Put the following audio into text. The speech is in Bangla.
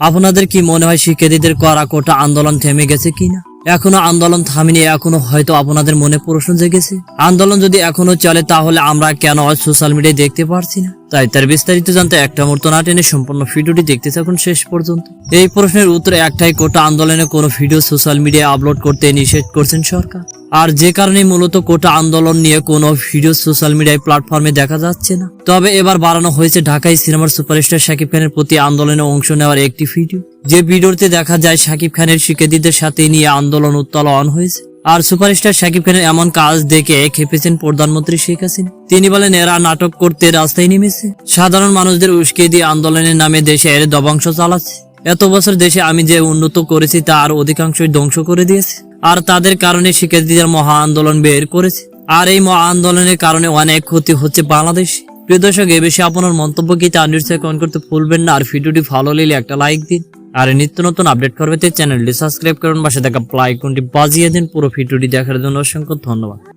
আপনাদের কি মনে হয় শিক্ষার্থীদের করা কোটা আন্দোলন থেমে গেছে কিনা? এখনও আন্দোলন থামেনি, এখনও হয়তো আপনাদের মনে প্রশ্ন জেগেছে। আন্দোলন যদি এখনও চলে, তাহলে আমরা কেন সোশ্যাল মিডিয়ায় দেখতে পারছি না? তাই তার বিস্তারিত জানতে একটা মুহূর্ত না টেনে সম্পূর্ণ ভিডিওটি দেখতে থাকুন শেষ পর্যন্ত। এই প্রশ্নের উত্তর একটাই কোটা আন্দোলনে কোনো ভিডিও সোশ্যাল মিডিয়ায় আপলোড করতে নিষেধ করছেন সরকার। আর যে কারণে মূলত কোটা আন্দোলন নিয়ে কোনো ভিডিও সোশ্যাল মিডিয়ায় প্ল্যাটফর্মে দেখা যাচ্ছে না। তবে এবার বাড়ানো হয়েছে ঢাকায় সিনেমার সুপারস্টার শাকিব খানের প্রতি আন্দোলনে অংশ নেওয়ার একটি ভিডিও। যে ভিডিওতে দেখা যায়, শাকিব খানের শিক্ষার্থীদের সাথে নিয়ে আন্দোলন উত্তোলন হয়েছে। আর সুপারস্টার শাকিব খানের এমন কাজ দেখে খেপেছেন প্রধানমন্ত্রী শেখ হাসিনা। তিনি বলেন, এরা নাটক করতে রাস্তায় নেমেছে। সাধারণ মানুষদের উস্কে দিয়ে আন্দোলনের নামে দেশে এর দবাংশ চালাচ্ছে। এত বছর দেশে আমি যে উন্নত করেছি তার অধিকাংশই ধ্বংস করে দিয়েছে। আর তাদের কারণে শিক্ষার্থীদের মহা আন্দোলন বের করেছে। আর এই মহা আন্দোলনের কারণে অনেক ক্ষতি হচ্ছে বাংলাদেশ। প্রিয় দর্শক, এ বিষয়ে আপনার মন্তব্য কি তা নিশ্চয় কমেন্ট করতে ভুলবেন না। আর ভিডিওটি ভালো লাগলে একটা লাইক দিন। আর নিত্য নতুন আপডেট করবে চ্যানেলটি সাবস্ক্রাইব করুন। পাশে থাকা প্লাইকনটি বাজিয়ে দিন। পুরো ভিডিওটি দেখার জন্য অসংখ্য ধন্যবাদ।